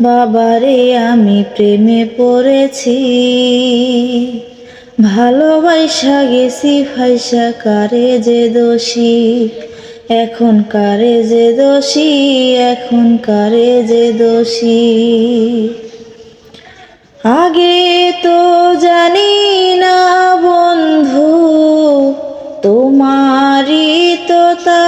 বাবারে, আমি প্রেমে পড়েছি। ভালোবাসা গেছি ফাইসা কারে যে দোষী? এখন কারে যে দোষী? এখন কারে যে দোষী? আগে তো জানি না বন্ধু, তোমারই তো তা।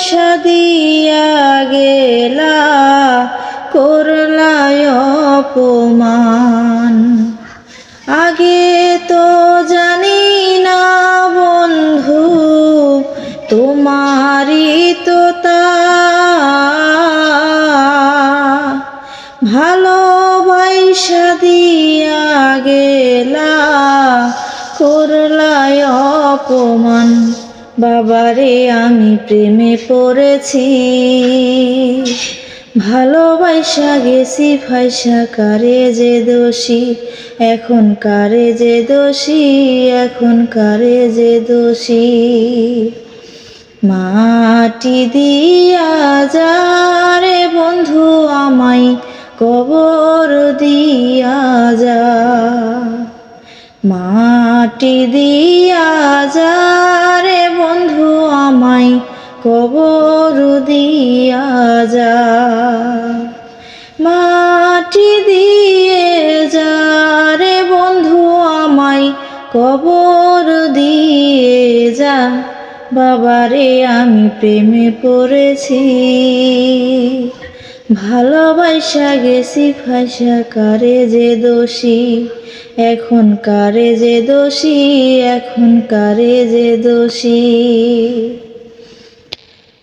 ভালোবাসা দিয়া গেলা করলায় অপমান। আগে তো জানি না বন্ধু, তোমারই তো তা। ভালোবাসা দিয়া গেলা করলায় অপমান। বাবারে, আমি প্রেমে পড়েছি। ভালোবাসা গেছি ফাইসা কারে যে দোষী? এখন কারে যে দোষী? এখন কারে যে দোষী? মাটি দিয়া যারে বন্ধু আমায় কবর দিয়া যা। মাটি দিয়া আমায় কবর দিয়া যা, মাটি দিয়ে যারে বন্ধু আমায়, কবর দিয়ে যা। বাবারে, আমি প্রেমে পড়েছি, ভালোবাসা গেছি ফাঁসা, কারে যে দোষী? এখন কারে যে দোষী? এখন কারে যে দোষী?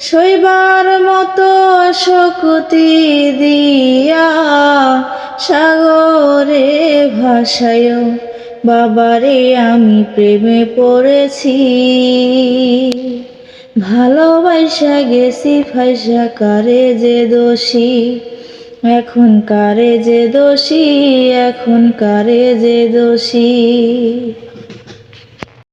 শৈবার মতো শকুতি দিয়া সাগরে ভাসায়। বাবারে, আমি প্রেমে পড়েছি। ভালোবাসা গেছি ফাইসা কারে যে দোষী? এখন কারে যে দোষী? এখন কারে যে দোষী?